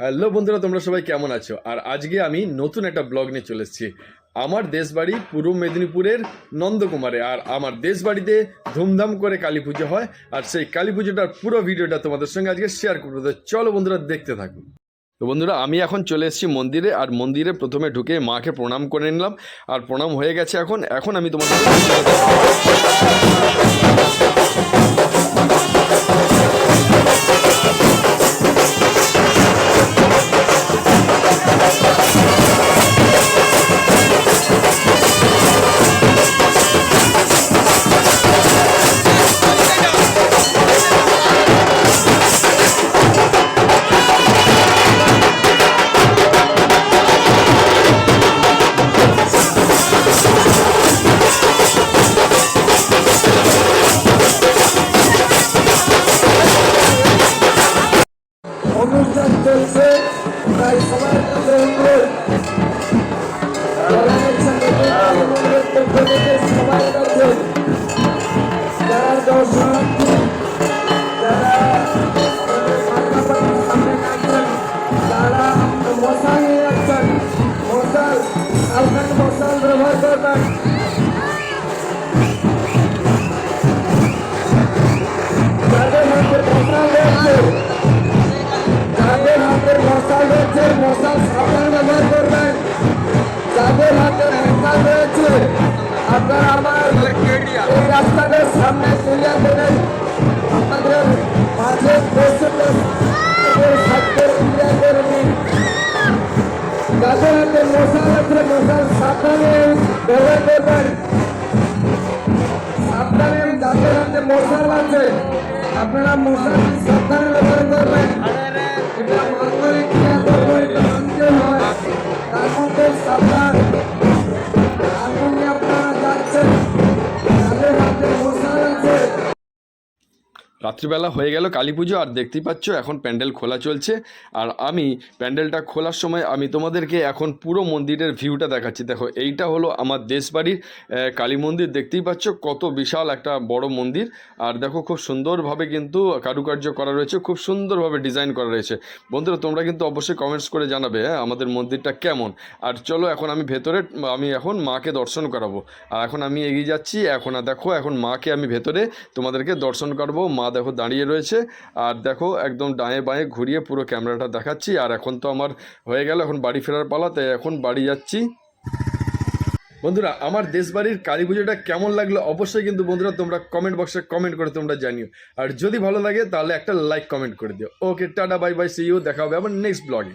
Hello বন্ধুরা, তোমরা সবাই কেমন আছো? আর আজকে আমি নতুন একটা ব্লগ নিয়ে চলে এসেছি। আমার দেশবাড়ি পূর্ব মেদিনীপুরের নন্দকুমারে, আর আমার দেশবাড়িতে ধুমধাম করে কালী পুজো হয়, আর সেই কালী পুজোটার পুরো ভিডিওটা তোমাদের সঙ্গে আজকে শেয়ার করব। তো চলো বন্ধুরা, দেখতে থাকুন তো বন্ধুরা, আমি এখন চলে এসেছি মন্দিরে, আর মন্দিরে প্রথমে ঢুকে মাকে প্রণাম করে নিলাম। আর প্রণাম হয়ে গেছে এখন। এখন আমি তোমাদের চলছে তাই সবাই কাছে অনুরোধ। সবাই কাছে যারা দর্শনার্থী যারা সামনে আছেন যারা মশাল নিয়ে যাচ্ছেন মশাল সাবধানে মশাল ব্যবহার করবেন আপনারা আমার এই রাস্তাটার সামনে চলিয়া দেবেন আপনাদের মাঝে যাদের হাতে মশাল আছে, মশাল সাবধানে ব্যবহার করবেন। সাবধানে যাদের হাতে মশাল আছে। আপনারা মশাল সাবধানে ব্যবহার করবেন। রাত্রিবেলা হয়ে গেল কালী পুজো, আর দেখতেই পাচ্ছ এখন প্যান্ডেল খোলা চলছে। আর আমি প্যান্ডেলটা খোলার সময় আমি তোমাদেরকে এখন পুরো মন্দিরের ভিউটা দেখাচ্ছি। দেখো, এইটা হলো আমার দেশবাড়ির কালী মন্দির। দেখতেই পাচ্ছ কত বিশাল একটা বড় মন্দির। আর দেখো খুব সুন্দরভাবে কিন্তু কারুকার্য করা রয়েছে, খুব সুন্দরভাবে ডিজাইন করা রয়েছে। বন্ধুরা, তোমরা কিন্তু অবশ্যই কমেন্টস করে জানাবে হ্যাঁ আমাদের মন্দিরটা কেমন। আর চলো এখন আমি ভেতরে, আমি এখন মাকে দর্শন করাবো। আর এখন আমি এগিয়ে যাচ্ছি, এখন দেখো, এখন মাকে আমি ভেতরে তোমাদেরকে দর্শন করব, মা দেখো দাঁড়িয়ে রয়েছে। আর দেখো একদম ডাঁয়ে বাঁয়ে ঘুরিয়ে পুরো ক্যামেরাটা দেখাচ্ছি। আর এখন তো আমার হয়ে গেল এখন বাড়ি ফেরার পালা, তাই এখন বাড়ি যাচ্ছি। বন্ধুরা, আমার দেশবাড়ির কালী পুজোটা কেমন লাগল অবশ্যই কিন্তু বন্ধুরা তোমরা কমেন্ট বক্সে কমেন্ট করে তোমরা জানিও। আর যদি ভালো লাগে তাহলে একটা লাইক কমেন্ট করে দিও। Okay tata bye bye see you দেখা হবে আবার নেক্সট ব্লগে